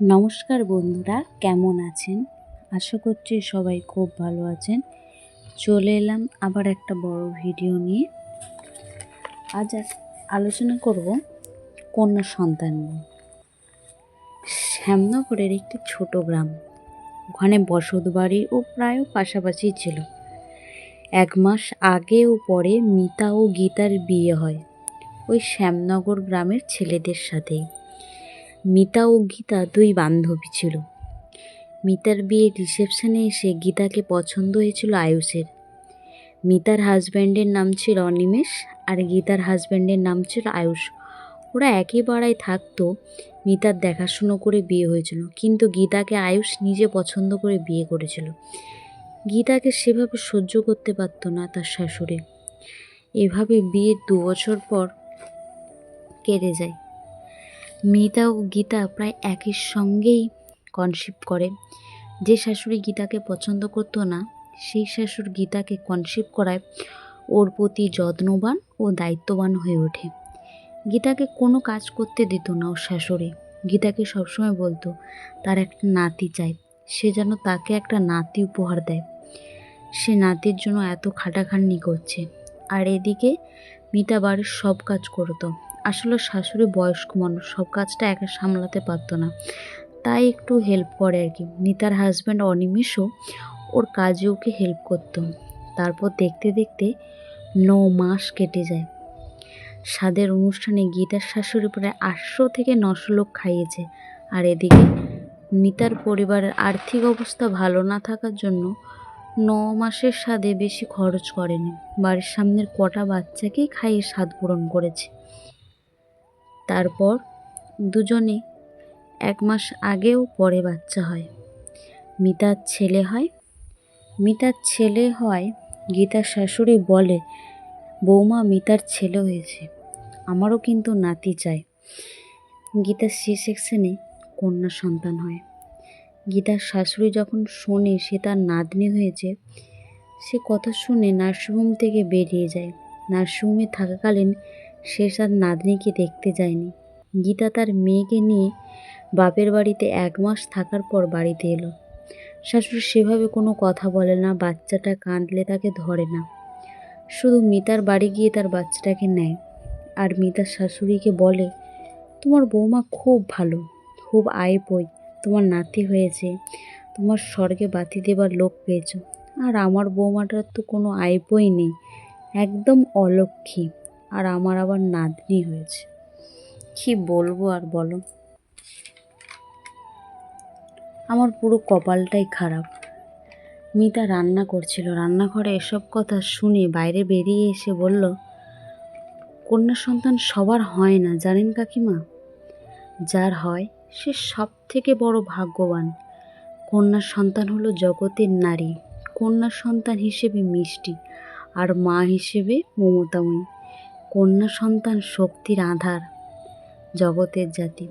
নমস্কার বন্ধুরা, কেমন আছেন? আশা করছি সবাই খুব ভালো আছেন। চলে এলাম আবার একটা বড় ভিডিও নিয়ে। আজ আলোচনা করব কন্যা সন্তান নিয়ে। শ্যামনগরের একটি ছোট গ্রাম। ওখানে বসত বাড়ি ও প্রায় পাশাপাশি ছিল। এক মাস আগে ও পরে মিতা ও গীতার বিয়ে হয়। ওই শ্যামনগর গ্রামের ছেলেদের সাথেই। মিতা ও গীতা দুই বান্ধবী ছিল। মিতার বিয়ের রিসেপশনে এসে গীতাকে পছন্দ হয়েছিল আয়ুষের। মিতার হাজব্যান্ডের নাম ছিল অনিমেষ আর গীতার হাজব্যান্ডের নাম ছিল আয়ুষ। ওরা একই পাড়ায় থাকতো, মিতার দেখাশুনো করে বিয়ে হয়েছিল, কিন্তু গীতাকে আয়ুষ নিজে পছন্দ করে বিয়ে করেছিল। গীতাকে সেভাবে সহ্য করতে পারত না তার শাশুড়ি। এভাবে বিয়ের দু বছর পর কেটে যায়। মিতা ও গীতা প্রায় একই সঙ্গেই কনসিভ করে। যে শাশুড়ি গীতাকে পছন্দ করতো না, সেই শাশুড় গীতাকে কনসিভ করায় ওর প্রতি যত্নবান ও দায়িত্ববান হয়ে ওঠে। গীতাকে কোনো কাজ করতে দিত না ওর শাশুড়ি। গীতাকে সবসময় বলতো, তার একটা নাতি চাই। সে যেন তাকে একটা নাতি উপহার দেয়। সে নাতির জন্য এত খাটাখাটনি করছে। আর এদিকে মিতা বাড়ির সব কাজ করতো। আসলে শাশুড়ি বয়স্ক মানুষ, সব কাজটা একা সামলাতে পারতো না। তাই একটু হেল্প করে আর কি। নিতার হাজব্যান্ড অনিমেষও ওর কাজে ওকে হেল্প করতো। তারপর দেখতে দেখতে ন মাস কেটে যায়। স্বাদের অনুষ্ঠানে গীতার শাশুড়ি প্রায় আটশো থেকে নশো লোক খাইয়েছে। আর এদিকে মিতার পরিবারের আর্থিক অবস্থা ভালো না থাকার জন্য ন মাসের স্বাদে বেশি খরচ করেনি। বাড়ির সামনের কটা বাচ্চাকেই খাইয়ে স্বাদ পূরণ করেছে। তারপর দুজনে এক মাস আগেও পরে বাচ্চা হয়। মিতার ছেলে হয়। মিতার ছেলে হয়, গীতার শাশুড়ি বলে, বৌমা, মিতার ছেলে হয়েছে। আমারও কিন্তু নাতি চাই। গীতার সি সেকশনে কন্যা সন্তান হয়। গীতার শাশুড়ি যখন শোনে সে তার নাতনি হয়েছে, সে কথা শুনে নার্সিংহোম থেকে বেরিয়ে যায়। নার্সিংহোমে থাকাকালীন সে তার নাতনিকে দেখতে যায়নি। গীতা তার মেয়েকে নিয়ে বাপের বাড়িতে এক মাস থাকার পর বাড়িতে এলো। শাশুড়ি সেভাবে কোনো কথা বলে না, বাচ্চাটা কাঁদলে তাকে ধরে না। শুধু মিতার বাড়ি গিয়ে তার বাচ্চাটাকে নেয় আর মিতার শাশুড়িকে বলে, তোমার বৌমা খুব ভালো, খুব আয় বই তোমার নাতি হয়েছে, তোমার স্বর্গে বাতি দেবার লোক পেয়েছ। আর আমার বৌমাটার তো কোনো আয় বই নেই, একদম অলক্ষী। আর আমার আবার নাতনি হয়েছে। কি বলব আর বলো? আমার পুরো কপালটাই খারাপ। মিতা রান্না করছিল। রান্নাঘরে এসব কথা শুনে বাইরে বেরিয়ে এসে বলল, কন্যা সন্তান সবার হয় না, জানেন কাকিমা? যার হয়, সে সব থেকে বড় ভাগ্যবান। কন্যা সন্তান হলো জগতের নারী। কন্যা সন্তান হিসেবে মিষ্টি আর মা হিসেবে মমতাময়ী। কন্যা সন্তান শক্তির আধার, জগতের জাতি।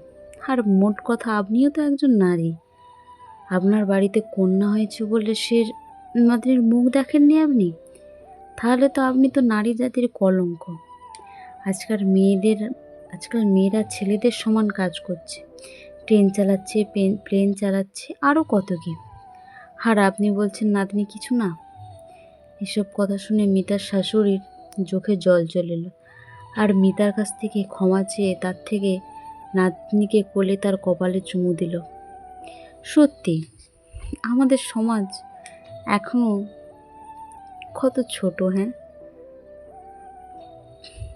আর মোট কথা, আপনিও তো একজন নারী। আপনার বাড়িতে কন্যা হয়েছে বলে সে নাতির মুখ দেখেননি আপনি? তাহলে তো আপনি তো নারী জাতির কলঙ্ক। আজকাল মেয়েদের, আজকাল মেয়েরা ছেলেদের সমান কাজ করছে। ট্রেন চালাচ্ছে, প্লেন চালাচ্ছে আরও কত কি। আর আপনি বলছেন, নাতনি কিছু না। এসব কথা শুনে মিতার শাশুড়ির চোখে জল চলে এলো। আর মিতার কাছ থেকে ক্ষমা চেয়ে তার থেকে নাতনিকে কোলে তার কপালে চুমু দিল। সত্যি, আমাদের সমাজ এখনও কত ছোট হ্যাঁ?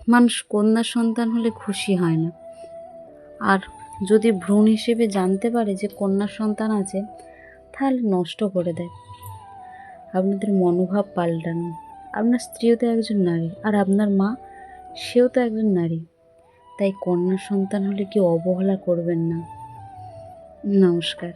মানুষ কন্যা সন্তান হলে খুশি হয় না। আর যদি ভ্রূণ হিসেবে জানতে পারে যে কন্যা সন্তান আছে, তাহলে নষ্ট করে দেয়। আপনাদের মনোভাব পাল্টানো। আপনার স্ত্রীও তো একজন নারী, আর আপনার মা সেও তো একজন নারী। তাই কন্যা সন্তান হলে কেউ অবহেলা করবেন না। নমস্কার।